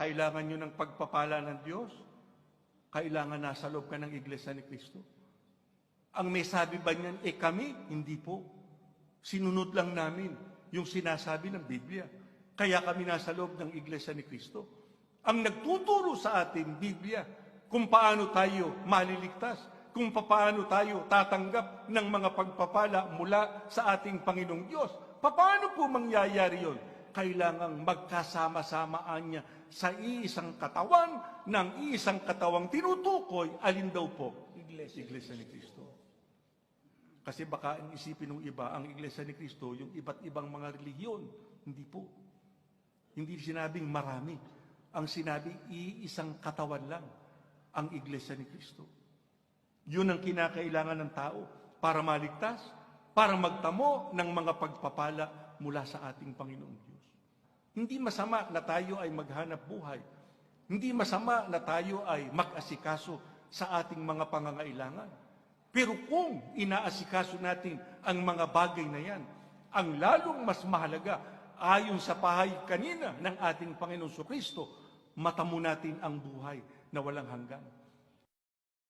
Kailangan nyo ng pagpapala ng Diyos? Kailangan nasa loob ka ng Iglesia ni Kristo? Ang may sabi ba niyan, eh kami? Hindi po. Sinunod lang namin yung sinasabi ng Biblia. Kaya kami nasa loob ng Iglesia ni Kristo. Ang nagtuturo sa atin, Biblia, kung paano tayo maliligtas, kung paano tayo tatanggap ng mga pagpapala mula sa ating Panginoong Diyos. Paano po mangyayari yon? Kailangang magkasama-samaan niya sa iisang katawan ng iisang katawang tinutukoy, alin daw po? Iglesia. Iglesia ni Kristo. Kasi baka ang isipin ng iba, ang Iglesia ni Kristo, yung iba't ibang mga relihiyon. Hindi po. Hindi sinabing marami. Ang sinabi, iisang katawan lang ang Iglesia ni Kristo. Yun ang kinakailangan ng tao para maligtas, para magtamo ng mga pagpapala mula sa ating Panginoong Diyos. Hindi masama na tayo ay maghanap buhay. Hindi masama na tayo ay mag-asikaso sa ating mga pangangailangan. Pero kung inaasikaso natin ang mga bagay na yan, ang lalong mas mahalaga, ayon sa pahay kanina ng ating Panginoon Kristo, matamo natin ang buhay na walang hanggan.